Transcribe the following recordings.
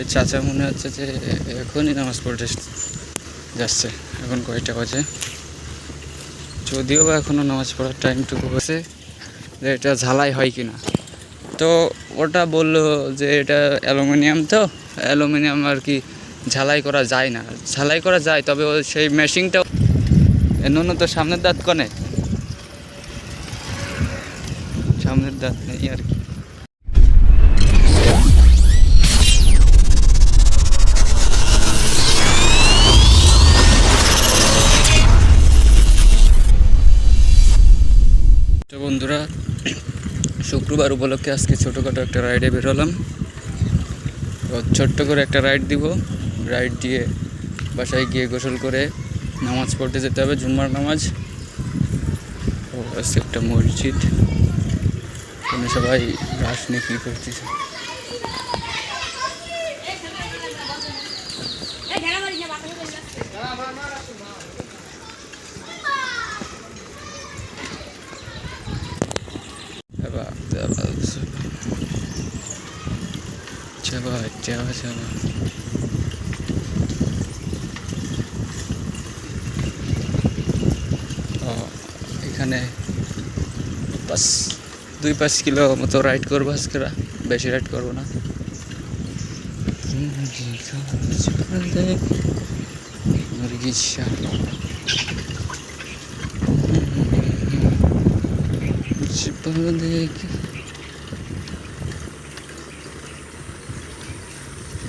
এই চাচা মনে হচ্ছে যে, এখনই নামাজ পড়তে যাচ্ছে, এখন কয়টা বাজে? যদিও বা এখনও নামাজ পড়ার টাইমটুকু হয়েছে, যে এটা ঝালাই হয় কি না তো ওটা বলল যে, এটা অ্যালুমিনিয়াম তো, অ্যালুমিনিয়াম আর কি ঝালাই করা যায় না। ঝালাই করা যায়, তবে সেই মেশিনটা এন্য তো সামনের দাঁত কনে? সামনের দাঁত নেই আর কি। শুক্রবার উপলক্ষে আজকে ছোটোখাটো একটা রাইডে বেরোলাম ছোট্ট করে একটা রাইড দিব। রাইড দিয়ে বাসায় গিয়ে গোসল করে নামাজ পড়তে যেতে হবে, জুম্মার নামাজ। ও একটা মসজিদ। সবাই রাস নিয়ে কী করতেছে? এবার এবার যাবা যাবা যাবা ও এখানে পাঁচ দুই পাঁচ কিলো মতো রাইড করব আজকে রা- বেশি রাইড করব না মুরগির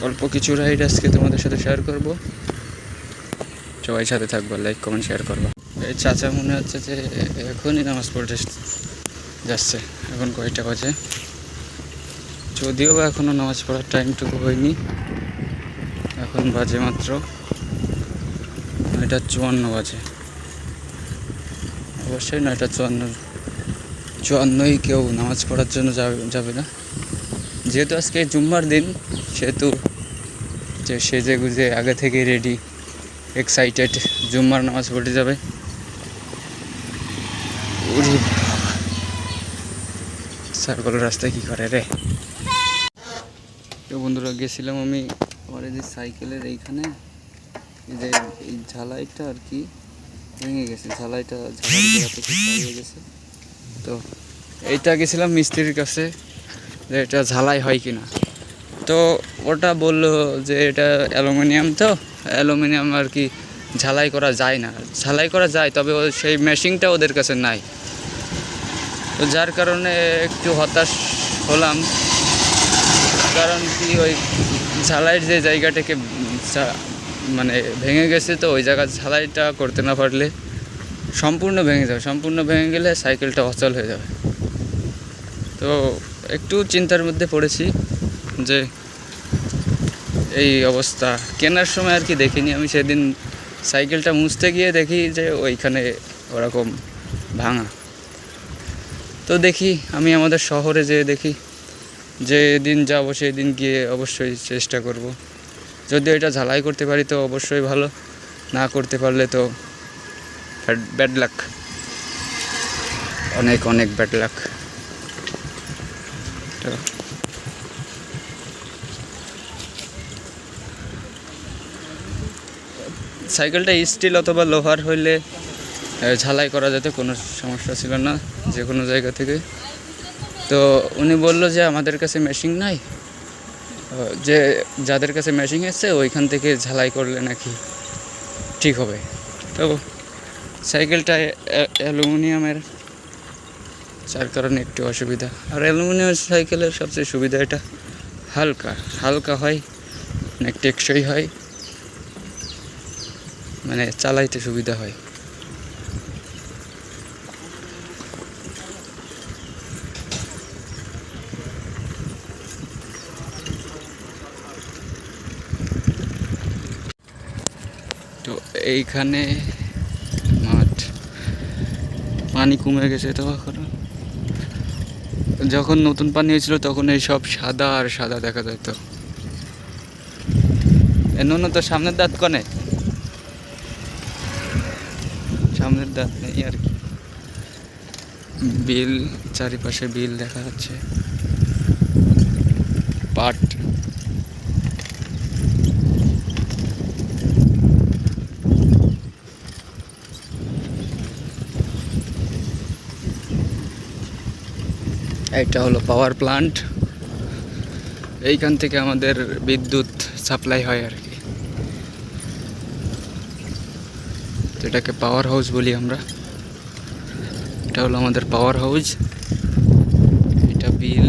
অল্প কিছু রাইড আজকে তোমাদের সাথে শেয়ার করব। সবাই সাথে থাকব লাইক কমেন্ট শেয়ার করব। এই চাচা মনে হচ্ছে যে এখনই নামাজ পড়তে যাচ্ছে, এখন কয়টা বাজে? যদিও বা এখনও নামাজ পড়ার টাইমটুকু হয়নি, এখন বাজে মাত্র নয়টা চুয়ান্ন বাজে। অবশ্যই নয়টা চুয়ান্ন, চুয়ান্নই কেউ নামাজ পড়ার জন্য যাবে যাবে না। যেহেতু আজকে জুম্মার দিন, সেহেতু যে সেজে গুজে আগে থেকে রেডি এক্সাইটেড জুম্মার নামাজ পড়তে যাবে। সার্কল রাস্তায় কী করে রে? তো বন্ধুরা, গেছিলাম আমি আমার যে সাইকেলের এইখানে। যে এই ঝালাইটা আর কি ভেঙে গেছে। ঝালাইটা ঝালাই হয়ে গেছে। তো এইটা গেছিলাম মিস্ত্রির কাছে যে এটা ঝালাই হয় কি না তো ওটা বলল যে এটা অ্যালুমিনিয়াম তো, অ্যালুমিনিয়াম আর কি ঝালাই করা যায় না। ঝালাই করা যায়, তবে সেই মেশিনটা ওদের কাছে নাই। তো যার কারণে একটু হতাশ হলাম। কারণ কি ওই ঝালাইয়ের যে জায়গাটাকে মানে ভেঙে গেছে তো, ওই জায়গা ঝালাইটা করতে না পারলে সম্পূর্ণ ভেঙে যাবে। সম্পূর্ণ ভেঙে গেলে সাইকেলটা অচল হয়ে যাবে। তো একটু চিন্তার মধ্যে পড়েছি। যে এই অবস্থা। কেনার সময় আর কি দেখিনি। আমি সেদিন সাইকেলটা মুছতে গিয়ে দেখি যে ওইখানে ওরকম ভাঙা। তো দেখি, আমি আমাদের শহরে যেয়ে দেখি, যে দিন যাব সেই দিন গিয়ে অবশ্যই চেষ্টা করব। যদি এটা ঝালাই করতে পারি তো অবশ্যই ভালো, না করতে পারলে তো ব্যাড লাক। অনেক অনেক ব্যাড লাক। তো সাইকেলটা স্টিল অথবা লোহার হইলে ঝালাই করা যেত কোনো সমস্যা ছিল না যে কোনো জায়গা থেকে। তো উনি বলল যে, আমাদের কাছে মেশিন নাই। যে যাদের কাছে মেশিন এসছে, ওইখান থেকে ঝালাই করলে নাকি ঠিক হবে। তো সাইকেলটা অ্যালুমিনিয়ামের, যার কারণে একটু অসুবিধা। আর অ্যালুমিনিয়াম সাইকেলের সবচেয়ে সুবিধা এটা, হালকা। হালকা হয় অনেক টেকসই হয়। মানে চালাইতে সুবিধা হয়। তো এইখানে মাঠ, পানি কমে গেছে তো এখন। যখন নতুন পানি হয়েছিল তখন এই সব সাদা আর সাদা দেখা যেত এন তো সামনের দাঁত কনে? সামনের দাঁত নেই আর কি। বিল, চারিপাশে বিল দেখা যাচ্ছে। পাট। এটা হলো পাওয়ার প্লান্ট এইখান থেকে আমাদের বিদ্যুৎ সাপ্লাই হয় আর কি। এটাকে পাওয়ার হাউস বলি আমরা। এটা হলো আমাদের পাওয়ার হাউস এটা বিল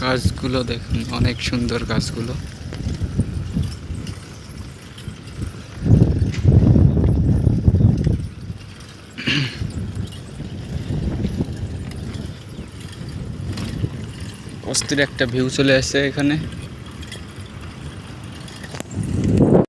গাছগুলো দেখুন, অনেক সুন্দর গাছগুলো। অস্থির একটা ভিউ চলে আসছে এখানে।